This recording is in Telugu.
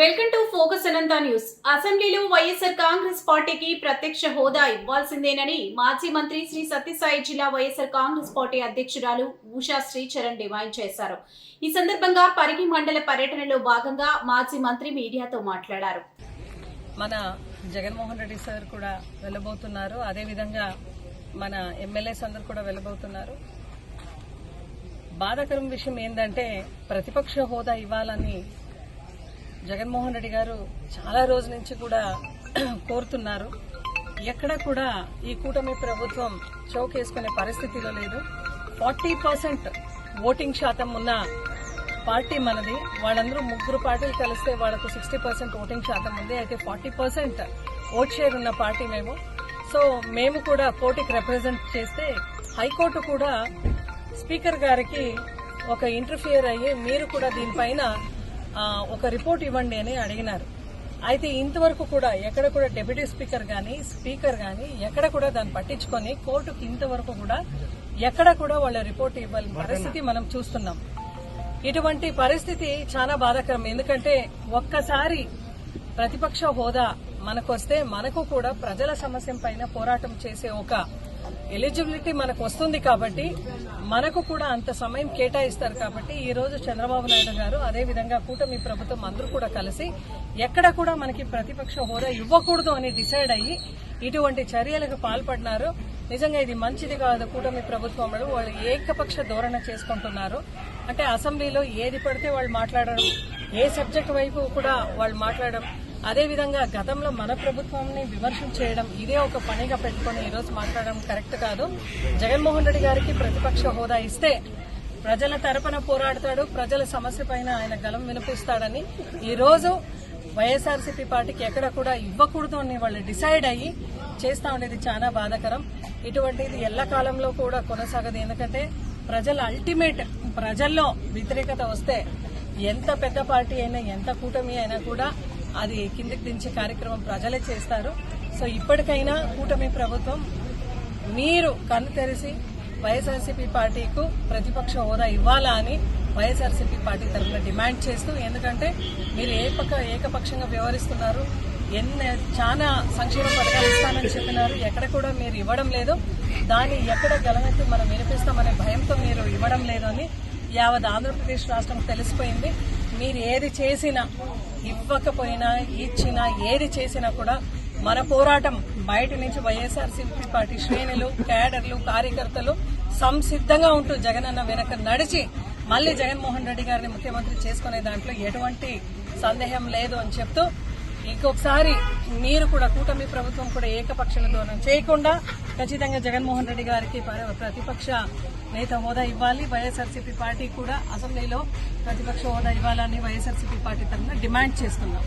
Welcome to focus Anantha news. అసెంబ్లీలో వైఎస్ఆర్ కాంగ్రెస్ పార్టీకి ప్రత్యక్ష హోదా ఇవ్వాల్సిందేనని మాజీ మంత్రి శ్రీ సత్యసాయి జిల్లా వైఎస్ఆర్ కాంగ్రెస్ పార్టీ అధ్యక్షురాలు ఉషా శ్రీచరణ్ డిమాండ్ చేశారు. ఈ సందర్భంగా పరిగి మండల పర్యటనలో భాగంగా మాజీ మంత్రి మీడియాతో మాట్లాడారు. మన జగన్మోహన్ రెడ్డి సార్ కూడా వెళ్ళబోతున్నారు. అదేవిధంగా మన ఎమ్మెల్యేస్ అందరు కూడా వెళ్ళబోతున్నారు. బాధాకరం విషయం ఏంటంటే ప్రతిపక్ష హోదా ఇవ్వాలని జగన్మోహన్ రెడ్డి గారు చాలా రోజుల నుంచి కూడా కోరుతున్నారు. ఎక్కడ కూడా ఈ కూటమి ప్రభుత్వం చౌకేసుకునే పరిస్థితిలో లేదు. ఫార్టీ పర్సెంట్ ఓటింగ్ శాతం ఉన్న పార్టీ మనది. వాళ్ళందరూ ముగ్గురు పార్టీలు కలిస్తే వాళ్ళకు సిక్స్టీ పర్సెంట్ ఓటింగ్ శాతం ఉంది. అయితే ఫార్టీ పర్సెంట్ ఓట్ షేర్ ఉన్న పార్టీ మేము. సో మేము కూడా కోర్టుకి రిప్రజెంట్ చేస్తే హైకోర్టు కూడా స్పీకర్ గారికి ఒక ఇంటర్ఫియర్ అయ్యి మీరు కూడా దీనిపైన ఒక రిపోర్ట్ ఇవ్వండి అని అడిగినారు. అయితే ఇంతవరకు కూడా ఎక్కడ కూడా డెప్యూటీ స్పీకర్ గాని స్పీకర్ గాని ఎక్కడ కూడా దాన్ని పట్టించుకొని కోర్టుకి ఇంతవరకు కూడా ఎక్కడ కూడా వాళ్ళ రిపోర్ట్ ఇవ్వాలని పరిస్థితి మనం చూస్తున్నాం. ఇటువంటి పరిస్థితి చాలా బాధాకరం. ఎందుకంటే ఒక్కసారి ప్రతిపక్ష హోదా మనకొస్తే మనకు కూడా ప్రజల సమస్య పైన పోరాటం చేసే ఒక ఎలిజిబిలిటీ మనకు వస్తుంది కాబట్టి మనకు కూడా అంత సమయం కేటాయిస్తారు కాబట్టి ఈ రోజు చంద్రబాబు నాయుడు గారు అదే విధంగా కూటమి ప్రభుత్వం అందరూ కూడా కలిసి ఎక్కడ కూడా మనకి ప్రతిపక్ష హోదా ఇవ్వకూడదు అని డిసైడ్ అయ్యి ఇటువంటి చర్యలకు పాల్పడినారు. నిజంగా ఇది మంచిది కాదు. కూటమి ప్రభుత్వంలో వాళ్ళు వాళ్ళు ఏకపక్ష ధోరణ చేసుకుంటున్నారు. అంటే అసెంబ్లీలో ఏది పడితే వాళ్ళు మాట్లాడడం. ఏ సబ్జెక్ట్ వైపు కూడా వాళ్ళు మాట్లాడడం. అదే విధంగా గతంలో మన ప్రభుత్వాన్ని విమర్శం చేయడం ఇదే ఒక పనిగా పెట్టుకుని ఈరోజు మాట్లాడడం కరెక్ట్ కాదు. జగన్మోహన్ రెడ్డి గారికి ప్రతిపక్ష హోదా ఇస్తే ప్రజల తరపున పోరాడతాడు ప్రజల సమస్య పైన ఆయన గలం వినిపిస్తాడని ఈ రోజు వైఎస్ఆర్సీపీ పార్టీకి ఎక్కడ కూడా ఇవ్వకూడదు అని వాళ్ళు డిసైడ్ అయ్యి చేస్తా ఉండేది చాలా బాధాకరం. ఇటువంటిది ఎల్లకాలంలో కూడా కొనసాగదు. ఎందుకంటే ప్రజల అల్టిమేట్ ప్రజల్లో వ్యతిరేకత వస్తే ఎంత పెద్ద పార్టీ అయినా ఎంత కూటమి అయినా కూడా అది కిందికి దించే కార్యక్రమం ప్రజలే చేస్తారు. సో ఇప్పటికైనా కూటమి ప్రభుత్వం మీరు కన్ను తెరిచి వైఎస్ఆర్సీపీ పార్టీకు ప్రతిపక్ష హోదా ఇవ్వాలా అని వైఎస్ఆర్సీపీ పార్టీ తరఫున డిమాండ్ చేస్తూ ఎందుకంటే మీరు ఏపక ఏకపక్షంగా వ్యవహరిస్తున్నారు ఎన్ని చాలా సంక్షేమ పథకాలు ఇస్తానని చెప్పినారు ఎక్కడ కూడా మీరు ఇవ్వడం లేదు. దాన్ని ఎక్కడ గలమెత్తి మనం వినిపిస్తామనే భయంతో మీరు ఇవ్వడం లేదు అని యావత్ ఆంధ్రప్రదేశ్ రాష్ట్రం తెలిసిపోయింది. మీరు ఏది చేసినా ఇవ్వకపోయినా ఇచ్చినా ఏది చేసినా కూడా మన పోరాటం బయట నుంచి వైఎస్ఆర్సీపీ పార్టీ శ్రేణులు క్యాడర్లు కార్యకర్తలు సంసిద్ధంగా ఉంటూ జగనన్న వెనక నడిచి మళ్ళీ జగన్మోహన్ రెడ్డి గారిని ముఖ్యమంత్రి చేసుకునే దాంట్లో ఎటువంటి సందేహం లేదు అని చెప్తూ ఇంకొకసారి మీరు కూడా కూటమి ప్రభుత్వం కూడా ఏకపక్ష ధోరణం చేయకుండా ఖచ్చితంగా జగన్మోహన్ రెడ్డి గారికి ప్రతిపక్ష నేత హోదా ఇవ్వాలి. వైఎస్ఆర్సీపీ పార్టీ కూడా అసెంబ్లీలో ప్రతిపక్ష హోదా ఇవ్వాలని వైఎస్ఆర్సీపీ పార్టీ తరఫున డిమాండ్ చేస్తున్నాం.